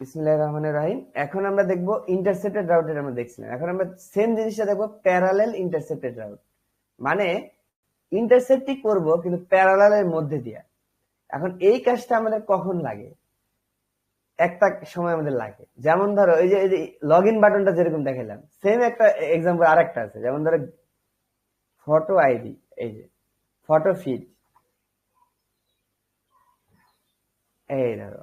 বিসমিল্লাহ রহমানের রাহিম। এখন আমরা দেখব ইন্টারসেপ্টেড রাউটের আমরা দেখছিলাম এখন আমরা সেম জিনিসটা দেখব প্যারালেল ইন্টারসেপ্টেড রাউট মানে ইন্টারসেপ্টই করব কিন্তু প্যারালালের মধ্যে দিয়া। এখন এই কাজটা আমাদের কখন লাগে? একটা সময় আমাদের লাগে। যেমন ধরো, এই যে এই যে লগ ইন বাটনটা যেরকম দেখালাম সেম একটা এক্সাম্পল আর একটা আছে। যেমন ধরো ফটো আইডি এই যে ফটো ফিড এই ধরো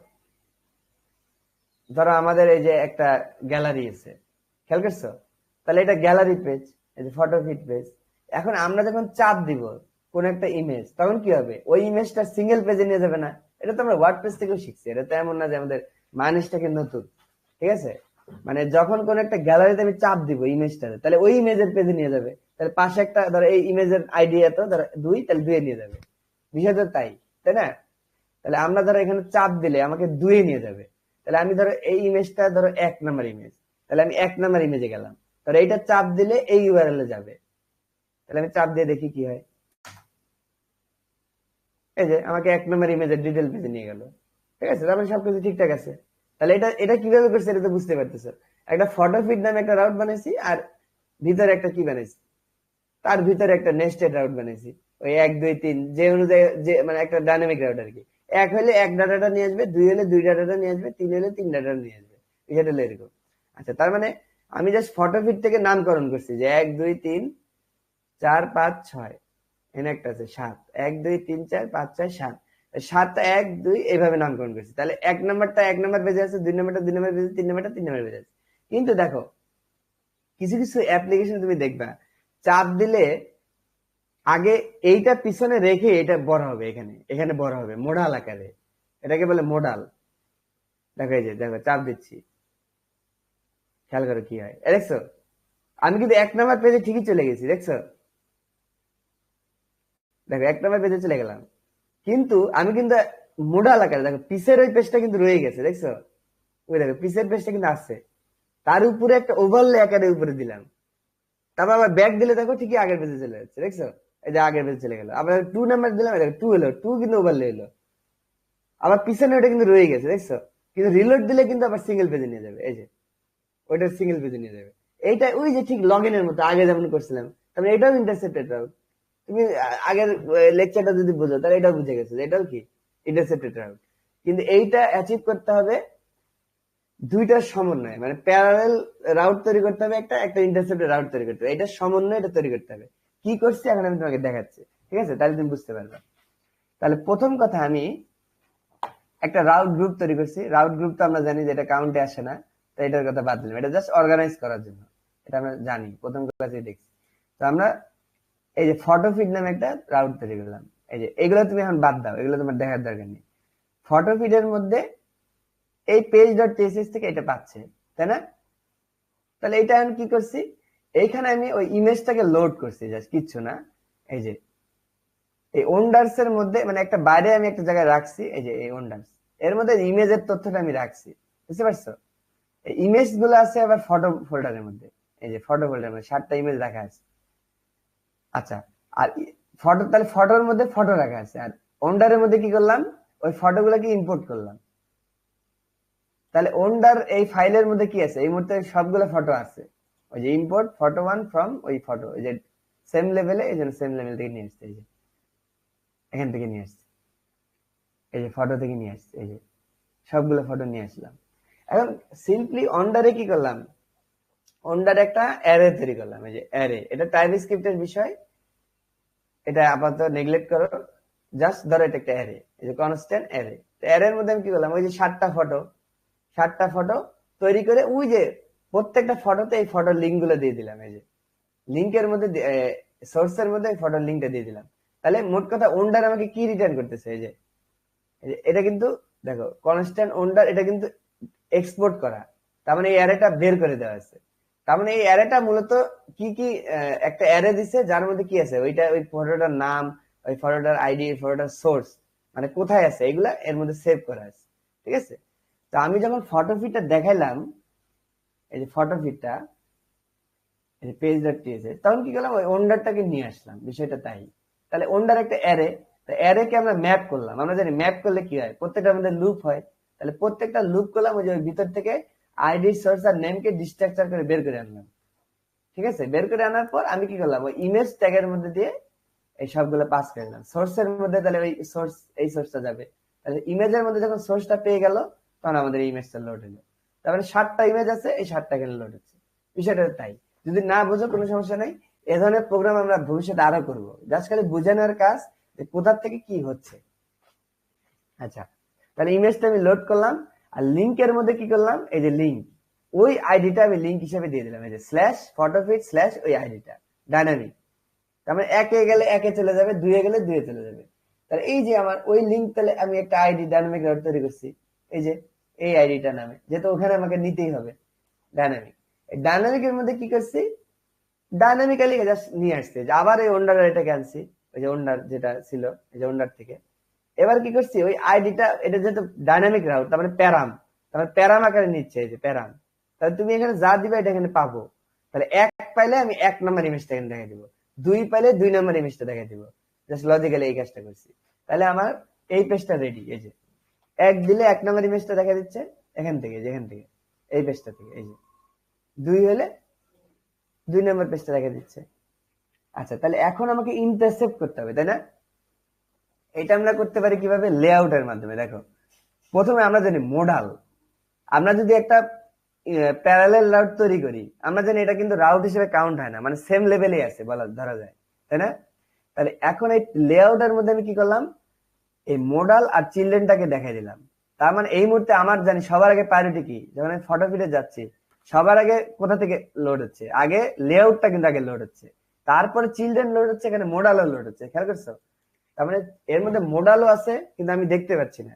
ধরো আমাদের এই যে একটা গ্যালারি আছে, খেয়াল করছ? তাহলে এটা গ্যালারি পেজ এই যে ফটো ফিট পেজ এখন আমরা যখন চাপ দিব কোন একটা ইমেজ তখন কি হবে? ওই ইমেজটা সিঙ্গেল পেজে নিয়ে যাবে না। এটা তো আমরা ওয়ার্ড পেজ থেকেও শিখছি। এটা তো এমন না যে আমাদের মানুষটাকে নতুন, ঠিক আছে? মানে যখন কোন একটা গ্যালারিতে আমি চাপ দিব ইমেজটাতে তাহলে ওই ইমেজের পেজে নিয়ে যাবে। তাহলে পাশে একটা, ধরো এই ইমেজের আইডিয়া তো, ধরো দুই, তাহলে দুয়ে নিয়ে যাবে। বিষয় তাই তাই না? তাহলে আমরা ধরো এখানে চাপ দিলে আমাকে দুয়ে নিয়ে যাবে। তাহলে আমি ধরো এই ইমেজটা ধরো এক নাম্বার ইমেজ তাহলে আমি এক নাম্বার ইমেজে গেলাম। ধরো এইটা চাপ দিলে এই ইউআরএল এ যাবে। তাহলে আমি চাপ দিয়ে দেখি কি হয়। এই যে আমাকে এক নম্বর ইমেজের ডিটেল পেজে নিয়ে গেল। ঠিক আছে? তারপরে সবকিছু ঠিকঠাক আছে। তাহলে এটা এটা কীভাবে করছে এটা তো বুঝতে পারতেছো। একটা ফটো ফিট নামে একটা রাউট বানাইছি আর ভিতরে একটা কি বানাইছি? তার ভিতরে একটা নেস্টেড রাউট বানাইছি। ওই এক, দুই, তিন, যে অনুযায়ী, যে মানে একটা ডাইনামিক রাউট আর কি। এক হলে এক ডাটাটা নিয়ে আসবে, দুই হলে দুই ডাটাটা নিয়ে আসবে, তিন হলে তিন ডাটাটা নিয়ে আসবে। বিষয়টা এরকম। আচ্ছা তার মানে আমি জাস্ট ফটো ফিট থেকে নামকরণ করছি যে এক, দুই, তিন, চার, পাঁচ, ছয়। এখানে একটা আছে, সাত। এক, দুই, তিন, চার, পাঁচ, ছয়, সাত। সাত এক, দুই এইভাবে নামকরণ করছি। তাহলে এক নাম্বারটা এক নাম্বার বেজে আছে দুই নাম্বারটা দুই নাম্বার বেজে তিন নাম্বারটা তিন নাম্বার বেজে আছে কিন্তু দেখো, কিছু কিছু অ্যাপ্লিকেশন তুমি দেখবা। চাপ দিলে আগে এইটা পিছনে রেখে এটা বড় হবে এখানে এখানে বড় হবে, মোডাল আকারে। এটাকে বলে মোডাল। দেখো যে, দেখো, চাপ দিচ্ছি। খেয়াল করো কি হয়। দেখছ? আমি কিন্তু এক নাম্বার পেজে ঠিকই চলে গেছি, দেখছ? দেখো, এক নাম্বার পেজে চলে গেলাম। কিন্তু আমি কিন্তু মোডাল আকারে, দেখো পিসের ওই পেজটা কিন্তু রয়ে গেছে, দেখছ? ওই দেখো পিসের পেজটা কিন্তু আসছে। তার উপরে একটা ওভারলে আকারে উপরে দিলাম। তারপর আবার ব্যাক দিলে দেখো ঠিকই আগের পেজে চলে যাচ্ছে, দেখছ? এই যে আগের পেজে চলে গেল। আবার টু নাম্বার দিলাম দেখো টু এলো টু কিন্তু ওভারলে এলো। আবার পিছনে ওটা কিন্তু রয়ে গেছে, দেখছ? কিন্তু রিলোড দিলে কিন্তু আবার সিঙ্গেল পেজে নিয়ে যাবে, এই যে। ওইটা সিঙ্গেল পেজে নিয়ে যাবে। এইটা ওই যে ঠিক লগ ইনের মতো, আগে যেমন করছিলাম তারপরে এটাও ইন্টারসেপ্টেড রাউট তুমি আগের লেকচারটা যদি বুঝো, তাহলে এটাও বুঝে গেছো এটাও কি? ইন্টারসেপ্টেড রাউট কিন্তু এইটা অ্যাচিভ করতে হবে দুইটার সমন্বয়। মানে প্যারালেল রাউট তৈরি করতে হবে একটা একটা ইন্টারসেপ্টেড রাউট তৈরি করতে হবে। এটা সমন্বয় এটা তৈরি করতে হবে। কি করছি এখন আমি তোমাকে দেখাচ্ছি, ঠিক আছে? তাহলে তুমি বুঝতে পারবে। তাহলে প্রথম কথা আমি একটা রাউট গ্রুপ তৈরি করছি। রাউট গ্রুপ তো আমরা জানি যে এটা কাউন্টে আসে না তো এটার কথা বাদ দিলাম। এটা জাস্ট অর্গানাইজ করার জন্য। এটা আমরা জানি, প্রথম ক্লাসে দেখছি। তো আমরা এই যে ফটো ফিড নামে একটা রাউট তৈরি করলাম। এই যে এগুলো তুমি এখন বাদ দাও, এগুলো তোমার দেখার দরকার নেই। ফটো ফিডের মধ্যে এই পেজ ডট টিএসএস থেকে এটা পাচ্ছে, তাই না? তাহলে এটা আমি কি করছি? এইখানে আমি ওই ইমেজটাকে লোড করছি জাস্ট কিচ্ছু না। এই যে, এই ওন্ডার্স এর মধ্যে মানে একটা বাইরে আমি একটা জায়গায় রাখছি, এই যে, এই ওন্ডার্স এর মধ্যে ইমেজের তথ্যটা আমি রাখছি, বুঝতে পারছ? ইমেজগুলো আছে আবার ফটো ফোল্ডারের মধ্যে, এই যে ফটো ফোল্ডারের মধ্যে, সাতটা ইমেজ রাখা আছে। আচ্ছা আর ফটো তাহলে ফটোর মধ্যে ফটো রাখা আছে, আর ওন্ডারের মধ্যে কি করলাম? ওই ফটো ফটোগুলোকে ইম্পোর্ট করলাম। তাহলে ওন্ডার এই ফাইলের মধ্যে কি আছে? এই মুহূর্তে সবগুলো ফটো আছে। ওই যে ইম্পোর্ট ফটো ওয়ান ফ্রম ওই ফটো এই যে সেম লেভেলে এই জন্য সেম লেভেল থেকে নিয়ে আসছে, এই যে। এখান থেকে নিয়ে আসছে। এই যে ফটো থেকে নিয়ে আসছে, এই যে। সবগুলো ফটো নিয়ে আসলাম। এখন সিম্পলি অন্ডারে কি করলাম? অন্ডারে একটা অ্যারে তৈরি করলাম, এই যে অ্যারে এটা টাইপ স্ক্রিপ্টের বিষয়। এটা আপাতত নেগলেক্ট করো। জাস্ট ধরো এটা একটা অ্যারে এই যে কনস্ট্যান্ট অ্যারে অ্যারের মধ্যে আমি কি করলাম? ওই যে সাতটা ফটো সাতটা ফটো তৈরি করে ওই যে প্রত্যেকটা ফটোতে এই ফটোর লিঙ্কগুলো দিয়ে দিলাম, এই যে। লিঙ্কের মধ্যে সোর্সের মধ্যে ফটোর লিঙ্কটা দিয়ে দিলাম। তাহলে মোট কথা ওন্ডার আমাকে কি রিটার্ন করতেছে, এই যে? এটা কিন্তু, দেখো কনস্ট্যান্ট ওন্ডার এটা কিন্তু এক্সপোর্ট করা। তার মানে এই অ্যারেটা বের করে দেওয়া আছে। তার মানে এই অ্যারেটা মূলত কি কি একটা অ্যারে দিছে, যার মধ্যে কি আছে? ওইটা, ওই ফটোটার নাম, ওই ফটোটার আইডি ফটোটার সোর্স মানে কোথায় আছে, এগুলা এর মধ্যে সেভ করা আছে। ঠিক আছে? তো আমি যখন ফটো ফিটটা দেখাইলাম এই যে ফটো ফিটটা এই যে পেজ ডট টিএসএ তখন কি করলাম? ওই ওন্ডারটাকে নিয়ে আসলাম, বিষয়টা তাই। তাহলে ওন্ডার একটা অ্যারে অ্যারে কে আমরা ম্যাপ করলাম। আমরা জানি ম্যাপ করলে কি হয়? প্রত্যেকটা আমাদের লুপ হয়। তাহলে প্রত্যেকটা লুপ করলাম, ওই যে ভিতর থেকে আইডি সোর্স আর নেমকে ডিস্ট্রাকচার করে বের করে আনলাম। ঠিক আছে? বের করে আনার পর আমি কি করলাম? ওই ইমেজ ট্যাগের মধ্যে দিয়ে এই সবগুলো পাস করে দিলাম সোর্সের মধ্যে তাহলে ওই সোর্স এই সোর্সটা যাবে। তাহলে ইমেজের মধ্যে যখন সোর্সটা পেয়ে গেল, তখন আমাদের ইমেজটা লোড হলো। তারপরে ষাটটা ইমেজ আছে, এই ষাটটা এখানে লোড হচ্ছে? বিষয়টা তাই। যদি না বুঝো, কোনো সমস্যা নাই। এ ধরনের প্রোগ্রাম আমরা ভবিষ্যতে আরও করব। জাস্ট খালি বোঝানোর কাজ যে কোথা থেকে কি হচ্ছে। আচ্ছা তাহলে ইমেজটা আমি লোড করলাম, আর লিঙ্কের মধ্যে কি করলাম? এই যে লিঙ্ক ওই আইডিটা আমি লিঙ্ক হিসেবে দিয়ে দিলাম। এই যে স্ল্যাশ ফটোফিট স্ল্যাশ ওই আইডিটা ডাইনামিক তার মানে একে গেলে একে চলে যাবে, দুয়ে গেলে দুয়ে চলে যাবে। তাহলে এই যে আমার ওই লিঙ্ক তাহলে আমি একটা আইডি ডাইনামিক তৈরি করছি। এই যে এই আইডিটা নামে যেহেতু ওখানে আমাকে নিতেই হবে ডাইনামিক ডাইনামিকের মধ্যে কি করছি? ডাইনামিক্যালি জাস্ট নিয়ে আসছে, যে আবার এই ওন্ডার এটাকে আনছি, ওই যে ওন্ডার যেটা ছিল, এই যে ওন্ডার থেকে। এবার কি করছি? ওই আইডিটা, এটা যেহেতু ডাইনামিক রাউট তার মানে প্যারাম তারপরে প্যারাম আকারে নিচ্ছে, এই যে প্যারাম। তাহলে তুমি এখানে যা দিবে এটা এখানে পাবো। তাহলে এক পাইলে আমি এক নম্বর ইমেজটা এখানে দেখা দিব। দুই পাইলে দুই নম্বর ইমেজটা দেখা দিব। জাস্ট লজিক্যালি এই কাজটা করছি। তাহলে আমার এই পেজটা রেডি এই যে। এক দিলে এক নম্বর ইমেজটা দেখা দিচ্ছে এখান থেকে, যেখান থেকে। এই পেজটা থেকে, এই যে। দুই হলে দুই নম্বর পেজটা দেখা দিচ্ছে। আচ্ছা তাহলে এখন আমাকে ইন্টারসেপ্ট করতে হবে, তাই না? এটা আমরা করতে পারি কীভাবে? লেআউটের মাধ্যমে, দেখো। প্রথমে আমরা জানি মোডাল আমরা যদি একটা প্যারালেল রাউট তৈরি করি, আমরা জানি এটা কিন্তু রাউট হিসেবে কাউন্ট হয় না মানে সেম লেভেলে আছে, বলা, ধরা যায়, তাই না? তাহলে এখন এই লেআউটের মধ্যে আমি কি করলাম? এই মোডাল আর চিলড্রেনটাকে দেখাই দিলাম। তার মানে এই মুহূর্তে আমার জানি সবার আগে প্রায়োরিটি কি? যখন আমি ফটো ফিটে যাচ্ছি, সবার আগে কোথা থেকে লোড হচ্ছে? আগে লেআউটটা কিন্তু আগে লোড হচ্ছে। তারপরে চিলড্রেন লোড হচ্ছে, এখানে মোডালও লোড হচ্ছে। খেয়াল করছ? তার মানে এর মধ্যে মোডালও আছে, কিন্তু আমি দেখতে পাচ্ছি না।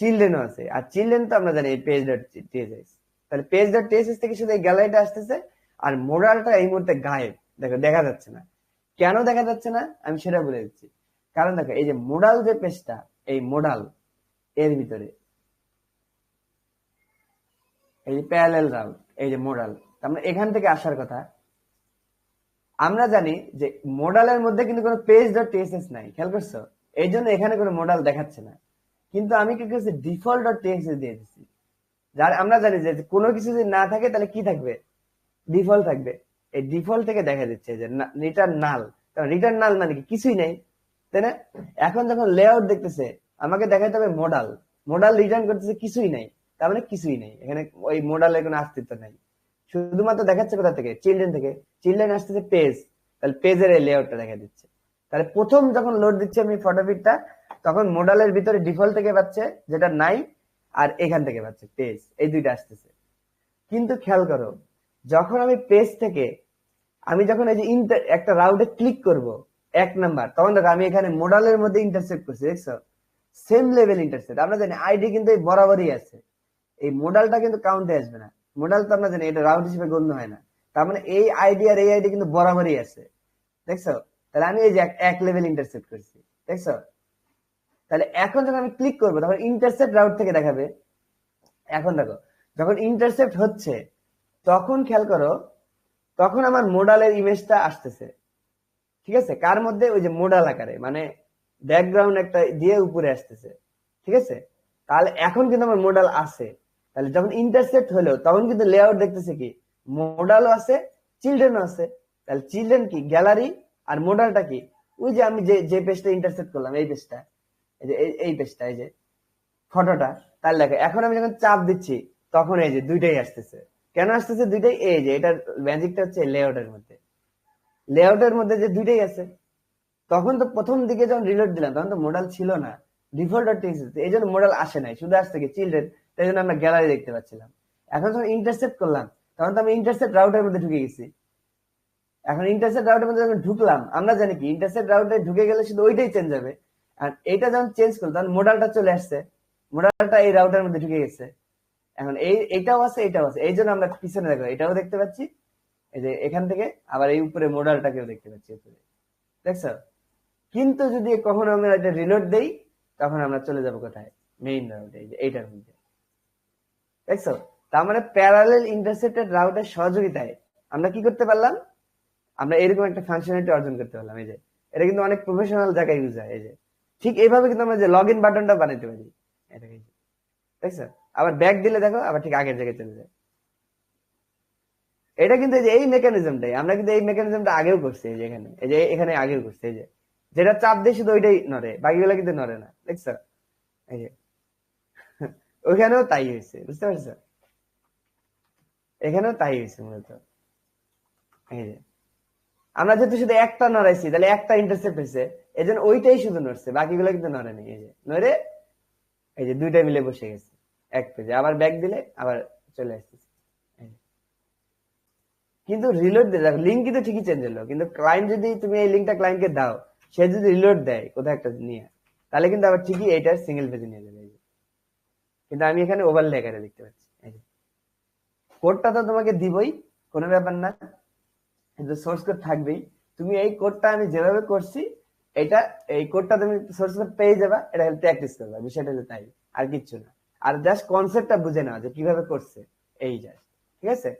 চিলড্রেনও আছে। আর চিলড্রেন তো আমরা জানি এই পেজ ডট টিএসএস তাহলে পেজ ডট টিএসএস থেকে শুধু এই গ্যালারিটা আসতেছে, আর মোডালটা এই মুহূর্তে গায়েব। দেখো, দেখা যাচ্ছে না। কেন দেখা যাচ্ছে না? আমি সেটা বলে দিচ্ছি। কারণ দেখো, এই যে মোডাল যে পেজটা, এই মোডাল, এর ভিতরে, এই যে প্যারালেল রাউট এই যে মোডাল আমরা এখান থেকে আসার কথা। আমরা জানি যে মোডালের মধ্যে কিন্তু কোনো পেজ ডট টিএসএস নাই, খেয়াল করছ? এই জন্য এখানে কোনো মোডাল দেখাচ্ছে না। কিন্তু আমি কি করছি? ডিফল্ট ডট টিএক্সএস দিয়ে দিচ্ছি যার, আমরা জানি যে কোনো কিছু যদি না থাকে, তাহলে কি থাকবে? ডিফল্ট থাকবে। এই ডিফল্ট থেকে দেখা দিচ্ছে যে রিটার্ন নাল রিটার্ন নাল মানে কি? কিছুই নেই। তাই না? এখন যখন লেআউট দেখতেছে, আমাকে দেখাইতে হবে মোডাল মোডাল রিটার্ন করতেছে কিছুই নাই। তার মানে কিছুই নেই। এখানে ওই মোডালের কোনো অস্তিত্ব নাই। শুধুমাত্র দেখাচ্ছে কোথা থেকে? চিলড্রেন থেকে। চিলড্রেন আসতেছে পেজ তাহলে পেজের এই লেআউটটা দেখা দিচ্ছে। তাহলে প্রথম যখন লোড দিচ্ছি আমি ফটোপিকটা তখন মোডালের ভিতরে ডিফল্ট থেকে পাচ্ছে, যেটা নাই, আর এখান থেকে পাচ্ছে পেজ এই দুইটা আসতেছে। কিন্তু খেয়াল করো, যখন আমি পেজ থেকে, আমি যখন এই যে একটা রাউটে ক্লিক করব এক নাম্বার। তখন দেখো আমি এখানে মোডালের মধ্যে ইন্টারসেপ্ট করছি, দেখছ? সেম লেভেল ইন্টারসেপ্ট আমরা জানি আইডি কিন্তু এই বরাবরই আছে। এই মোডালটা কিন্তু কাউন্টে আসবে না। মোডাল তো আমরা জানি এটা রাউট হিসেবে গণ্য হয় না। তার মানে এই আইডি আর এই আইডি কিন্তু বরাবরই আছে। দেখছ? তাহলে আমি এই যে এক লেভেল ইন্টারসেপ্ট করছি। দেখছ? তাহলে এখন যখন আমি ক্লিক করব, তখন ইন্টারসেপ্ট রাউট থেকে দেখাবে। এখন দেখো, যখন ইন্টারসেপ্ট হচ্ছে, তখন খেয়াল করো, তখন আমার মোডালের ইমেজটা আসতেছে। ঠিক আছে? কার মধ্যে? ওই যে মোডাল আকারে মানে ব্যাকগ্রাউন্ড একটা দিয়ে উপরে আসতেছে। ঠিক আছে? তাহলে এখন কিন্তু আমার মোডাল আছে। তাহলে যখন ইন্টারসেপ্ট হলো, তখন কিন্তু লেআউট দেখতেছে কি? মোডালও আছে চিলড্রেনও আছে। তাহলে চিলড্রেন কি? গ্যালারি আর মোডালটা কি? ওই যে আমি যে যে পেজটা ইন্টারসেপ্ট করলাম, এই পেজটা এই যে, এই পেজটা এই যে ফটোটা তার লেখা এখন আমি যখন চাপ দিচ্ছি, তখন এই যে দুইটাই আসতেছে। কেন আসতেছে দুইটাই? এই যে, এটার ম্যাজিকটা হচ্ছে লেআউটের মধ্যে। লেআউটের মধ্যে যে দুইটাই আছে, তখন তো প্রথম দিকে যখন রিলোড দিলাম, তখন তো মোডাল ছিল না। ডিফল্ট এই জন্য মোডাল আসে নাই, শুধু আসছে কি চিলড্রেন তাই জন্য আমরা গ্যালারি দেখতে পাচ্ছিলাম। এখন যখন ইন্টারসেপ্ট করলাম, তখন তো আমি ইন্টারসেপ্ট রাউটের মধ্যে ঢুকে গেছি। এখন ইন্টারসেপ্ট রাউটের মধ্যে যখন ঢুকলাম, আমরা জানি কি ইন্টারসেপ্ট রাউটে ঢুকে গেলে শুধু ওইটাই চেঞ্জ হবে আর এটা যখন চেঞ্জ করল তখন মোডালটা চলে আসছে। মোডালটা এই রাউটার মধ্যে ঢুকে গেছে। এখন এই, এটাও আছে এটাও আছে, এই জন্য আমরা পিছনে দেখো এটাও দেখতে পাচ্ছি। এই যে এখান থেকে আবার এই উপরে মোডালটাকেও দেখতে পাচ্ছি উপরে। দেখছ কিন্তু যদি কখনো আমরা এটা রিলোড দেই, তখন আমরা চলে যাব কোথায়? মেইন রাউটে এইটার মধ্যে। দেখছ তার মানে প্যারালেল ইন্টারসেপ্টেড রাউটের সহযোগিতায় আমরা কি করতে পারলাম? আমরা এরকম একটা ফাংশনালিটি অর্জন করতে পারলাম, এই যে। এটা কিন্তু অনেক প্রফেশনাল জায়গায় ইউজ হয়, এই যে। ঠিক এইভাবে কিন্তু আমরা যে লগ ইন বাটনটা বানাইতে পারি। এটা দেখছ আবার ব্যাক দিলে দেখো, আবার ঠিক আগের জায়গায় চলে যায়। এটা কিন্তু এই যে এই মেকানিজমটাই আমরা কিন্তু এই মেকানিজমটা আগেও করছি, এই যে এখানে, এই যে এখানে আগেও করছি, এই যে। যেটা চাপ দিয়ে শুধু ওইটাই নড়ে, বাকিগুলো কিন্তু নড়ে না, দেখছ? এই যে। ওইখানেও তাই হয়েছে, বুঝতে পারছ? এখানেও তাই হয়েছে মূলত। এই যে। আমরা যেহেতু শুধু একটা নড়াইছি, তাহলে একটা ইন্টারসেপ্ট হয়েছে, এই জন্য ওইটাই শুধু নড়ছে, বাকিগুলো কিন্তু নড়ে নেই, এই যে। নড়ে, এই যে দুইটা মিলে বসে গেছে, এক পেজে। আবার ব্যাক দিলে আবার চলে আসতেছে। কিন্তু রিলোড দিলে লিঙ্ক কিন্তু ঠিকই চেঞ্জ হলো, কিন্তু ক্লায়েন্ট যদি তুমি এই লিঙ্কটা ক্লায়েন্টকে দাও, সে যদি রিলোড দেয় কোথাও একটা নিয়ে, তাহলে কিন্তু আবার ঠিকই এইটা সিঙ্গেল পেজে নিয়ে যাবে কিন্তু আমি এখানে ওভারলে আকারে দেখতে পাচ্ছি কোডটা তো তোমাকে দিবই, কোনো ব্যাপার না, কিন্তু সোর্স কোড থাকবেই। তুমি এই কোডটা আমি যেভাবে করছি, এটা, এই কোডটা তুমি সোর্স কোড পেয়ে যাবা, এটা প্র্যাকটিস করবা, বিষয়টা হলো তাই, আর কিচ্ছু না। আর জাস্ট কনসেপ্টটা বুঝে নেওয়া যে কীভাবে করছে, এই জাস্ট ঠিক আছে?